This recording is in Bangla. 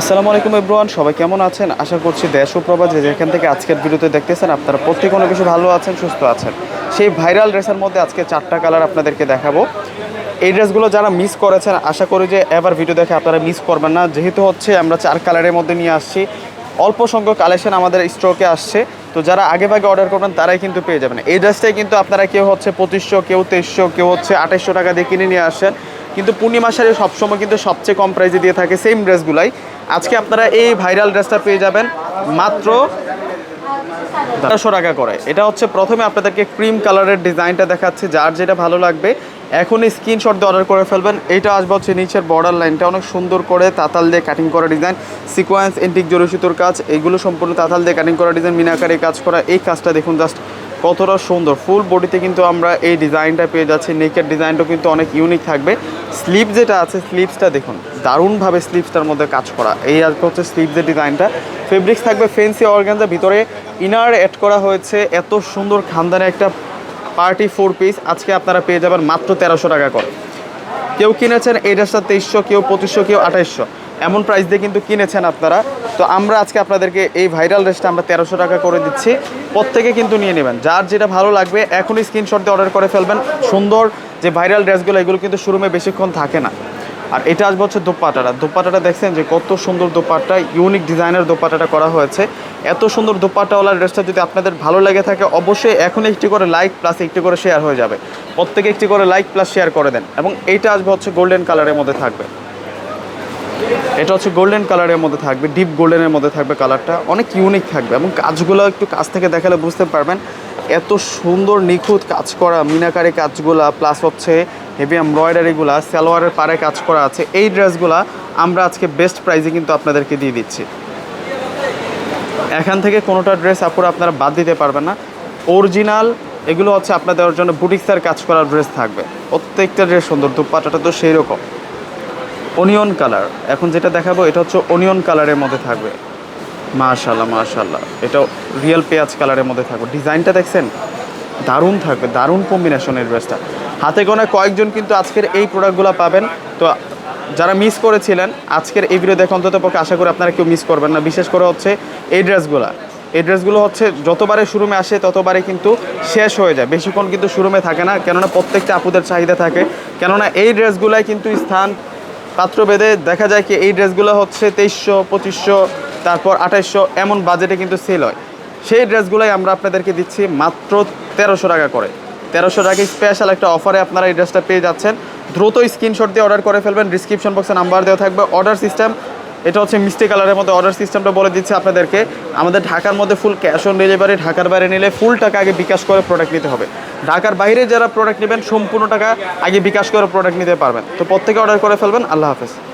আসসালামু আলাইকুম এব্রুয়ান সবাই কেমন আছেন? আশা করছি দেশ ও প্রবাদ যে যেখান থেকে আজকের ভিডিওতে দেখতেছেন, আপনারা প্রত্যেকে অনেক বেশি ভালো আছেন, সুস্থ আছেন। সেই ভাইরাল ড্রেসের মধ্যে আজকে চারটা কালার আপনাদেরকে দেখাবো। এই ড্রেসগুলো যারা মিস করেছেন, আশা করি যে এবার ভিডিও দেখে আপনারা মিস করবেন না। যেহেতু হচ্ছে আমরা চার কালারের মধ্যে নিয়ে আসছি, অল্প সংখ্যক কালেকশন আমাদের স্টকে আসছে। তো যারা আগে ভাগে অর্ডার করবেন, তারাই কিন্তু পেয়ে যাবেন। এই ড্রেসটাই কিন্তু আপনারা কেউ হচ্ছে পঁচিশশো, কেউ তেইশশো, কেউ হচ্ছে আঠাইশশো টাকা দিয়ে কিনে নিয়ে আসেন। কিন্তু পূর্ণিমা শাড়ি সবসময় কিন্তু সবচেয়ে কম প্রাইসে দিয়ে থাকে সেম ড্রেসগুলাই আজকে আপনারা এই ভাইরাল ড্রেসটা পেয়ে যাবেন মাত্র তেরোশো টাকা করে। এটা হচ্ছে প্রথমে আপনাদেরকে ক্রিম কালারের ডিজাইনটা দেখাচ্ছি, যার যেটা ভালো লাগবে। এখনই স্ক্রিনশট দিয়ে অর্ডার করে ফেলবেন। এইটা আসবে হচ্ছে নিচের বর্ডার লাইনটা অনেক সুন্দর করে তাতাল দিয়ে কাটিং করা ডিজাইন সিকোয়েন্স এন্টিক জরিসুতোর কাজ এইগুলো সম্পূর্ণ তাতাল দিয়ে কাটিং করা ডিজাইন মিনাকারি কাজ করা, এই কাজটা দেখুন জাস্ট কতটা সুন্দর। ফুল বডিতে কিন্তু আমরা এই ডিজাইনটা পেয়ে যাচ্ছি। নেকের ডিজাইনটাও কিন্তু অনেক ইউনিক থাকবে। স্লিপ যেটা আছে স্লিপসটা দেখুন। দারুণভাবে স্লিপসটার মধ্যে কাজ করা। এই আর কি হচ্ছে স্লিপসের ডিজাইনটা ফেব্রিক্স থাকবে ফেন্সি অর্গানজার ভিতরে ইনার অ্যাড করা হয়েছে। এত সুন্দর খানদানে একটা পার্টি ফোর পিস আজকে আপনারা পেয়ে যাবেন মাত্র তেরোশো টাকা করে। কেউ কিনেছেন এই ড্রেসটা তেইশশো, কেউ পঁচিশশো, কেউ আঠাইশশো। এমন প্রাইস দিয়ে কিন্তু কিনেছেন আপনারা। তো আমরা আজকে আপনাদেরকে এই ভাইরাল ড্রেসটা আমরা তেরোশো টাকা করে দিচ্ছি। প্রত্যেকে কিন্তু নিয়ে নেবেন। যার যেটা ভালো লাগবে, এখনই স্ক্রিনশট দিয়ে অর্ডার করে ফেলবেন। সুন্দর যে ভাইরাল ড্রেসগুলো, এগুলো কিন্তু শোরুমে বেশিক্ষণ থাকে না। আর এটা আসবে হচ্ছে দোপাটাটা দোপাটাটা দেখছেন যে কত সুন্দর দোপাট্টা ইউনিক ডিজাইনের দোপাটাটা করা হয়েছে। এত সুন্দর দোপাট্টাওয়ালা ড্রেসটা যদি আপনাদের ভালো লেগে থাকে, অবশ্যই এখন একটি করে লাইক প্লাস একটি করে শেয়ার হয়ে যাবে। প্রত্যেকে একটি করে লাইক প্লাস শেয়ার করে দেন। এবং এইটা আসবে হচ্ছে গোল্ডেন কালারের মধ্যে থাকবে। এটা হচ্ছে গোল্ডেন কালারের মধ্যে থাকবে ডিপ গোল্ডেনের মধ্যে থাকবে কালারটা অনেক ইউনিক থাকবে এবং কাজগুলো একটু কাছ থেকে দেখালে বুঝতে পারবেন। এত সুন্দর, নিখুঁত কাজ করা, মিনাকারি কাজগুলা প্লাস হচ্ছে হেভি এমব্রয়ডারিগুলা সালোয়ারের পারে কাজ করা আছে। এই ড্রেসগুলা আমরা আজকে বেস্ট প্রাইজে কিন্তু আপনাদেরকে দিয়ে দিচ্ছি। এখান থেকে কোনোটা ড্রেস আপুরা আপনারা বাদ দিতে পারবেন না। অরিজিনাল এগুলো হচ্ছে আপনাদের জন্য বুটিক্সের কাজ করার ড্রেস থাকবে। প্রত্যেকটা ড্রেস সুন্দর, দুপাটাটা তো সেই রকম অনিয়ন কালার এখন যেটা দেখাবো, এটা হচ্ছে অনিয়ন কালারের মধ্যে থাকবে। মাশাল্লাহ মাশাল্লাহ এটা রিয়েল পেঁয়াজ কালারের মধ্যে থাকবে। ডিজাইনটা দেখছেন? দারুণ থাকবে, দারুণ কম্বিনেশনের ড্রেসটা হাতে গোনা কয়েকজন কিন্তু আজকের এই প্রোডাক্টগুলো পাবেন। তো যারা মিস করেছিলেন, আজকের এই ভিডিও দেখে অন্তত পক্ষে আশা করি আপনারা কেউ মিস করবেন না। বিশেষ করে হচ্ছে এই ড্রেসগুলো এই ড্রেসগুলো হচ্ছে যতবারে শোরুমে আসে, ততবারে কিন্তু শেষ হয়ে যায়। বেশিক্ষণ কিন্তু শোরুমে থাকে না। কেননা প্রত্যেকটা আপুদের চাহিদা থাকে। কেননা এই ড্রেসগুলাই কিন্তু স্থান পাত্রভেদে দেখা যায় কি এই ড্রেসগুলো হচ্ছে তেইশশো, পঁচিশশো, তারপর আঠাইশশো, এমন বাজেটে কিন্তু সেল হয়। সেই ড্রেসগুলোই আমরা আপনাদেরকে দিচ্ছি মাত্র তেরোশো টাকা করে। তেরোশো টাকা স্পেশাল একটা অফারে আপনারা এই ড্রেসটা পেয়ে যাচ্ছেন। দ্রুত স্ক্রিনশট দিয়ে অর্ডার করে ফেলবেন। ডিসক্রিপশন বক্সে নাম্বার দেওয়া থাকবে। অর্ডার সিস্টেম এটা হচ্ছে মিষ্টি কালারের মধ্যে অর্ডার সিস্টেমটা বলে দিচ্ছে আপনাদেরকে। আমাদের ঢাকার মধ্যে ফুল ক্যাশ অন ডেলিভারি ঢাকার বাইরে নিলে ফুল টাকা আগে বিকাশ করে প্রোডাক্ট নিতে হবে। ঢাকার বাইরে যারা প্রোডাক্ট নেবেন, সম্পূর্ণ টাকা আগে বিকাশ করে প্রোডাক্ট নিতে পারবেন। তো প্রত্যেকে অর্ডার করে ফেলবেন। আল্লাহ হাফেজ।